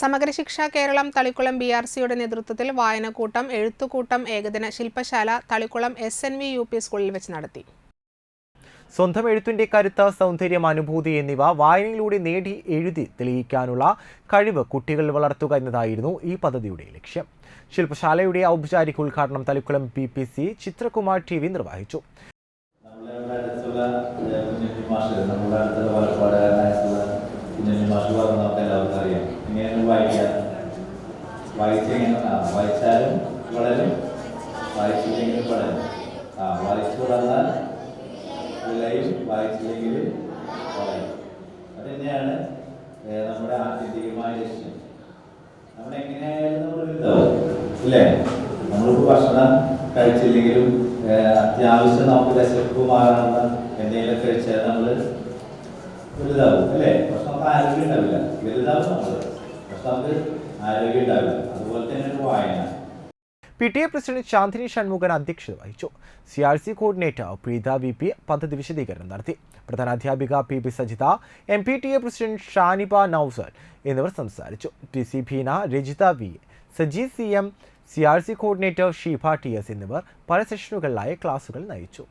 സമഗ്ര ശിക്ഷ Keralam Thalikkulam B R സിയുടെ നേതൃത്വത്തിൽ വായനക്കൂട്ടം എഴുത്തുകൂട്ടം ഏകദിന ശില്പശാല Thalikulam S N V U P സ്കൂളിൽ വെച്ച് നടത്തി. സ്വന്തം എഴുത്തിന്റെ കരുത്ത് സൗന്ദര്യം അനുഭൂതി എന്നിവ വായനയിലൂടെ നേടി എഴുതി തെളിയിക്കാനുള്ള കഴിവ് കുട്ടികളിൽ വളർത്തുക എന്നതായിരുന്നു ഈ പദ്ധതിയുടെ ലക്ഷ്യം. ശില്പശാലയുടെ ഔപചാരിക ഉദ്ഘാടനം Thalikulam P P C Chithrakumar T V നിർവഹിച്ചു. ഇങ്ങനെ വായിക്കാം വായിച്ചെങ്കിലും ആ വായിച്ചാലും വളരും. വായിച്ചില്ലെങ്കിലും വളരും. ആ വായിച്ചു വളർന്നാൽ വിലയും വായിച്ചില്ലെങ്കിൽ വളരും. അത് നമ്മുടെ ആത്യന്തികമായ ലക്ഷ്യം. നമ്മൾ എങ്ങനെയായാലും നമ്മൾ ഭക്ഷണം കഴിച്ചില്ലെങ്കിലും അത്യാവശ്യം നമുക്ക് വിശപ്പ് മാറാനുള്ള എന്തെങ്കിലും കഴിച്ചാൽ നമ്മൾ വലുതാവും അല്ലേ? ഭക്ഷണം ആരോഗ്യം ഉണ്ടാവില്ല. വലുതാവും നമ്മൾ അതുപോലെ തന്നെ ഒരു വായന. P T A president Shanthini Shanmukhan അധ്യക്ഷത വഹിച്ചു. C R C coordinator Preetha V P പദ്ധതി വിശദീകരണം നടത്തി. പ്രധാനാധ്യാപിക P P Sajitha M P T A president Shaniba Nausar എന്നിവർ സംസാരിച്ചു. P C Bheena Rajitha V Saji C M C R C coordinator Sheeba T S എന്നിവർ പല സെഷനുകളിലായി ക്ലാസുകൾ നയിച്ചു.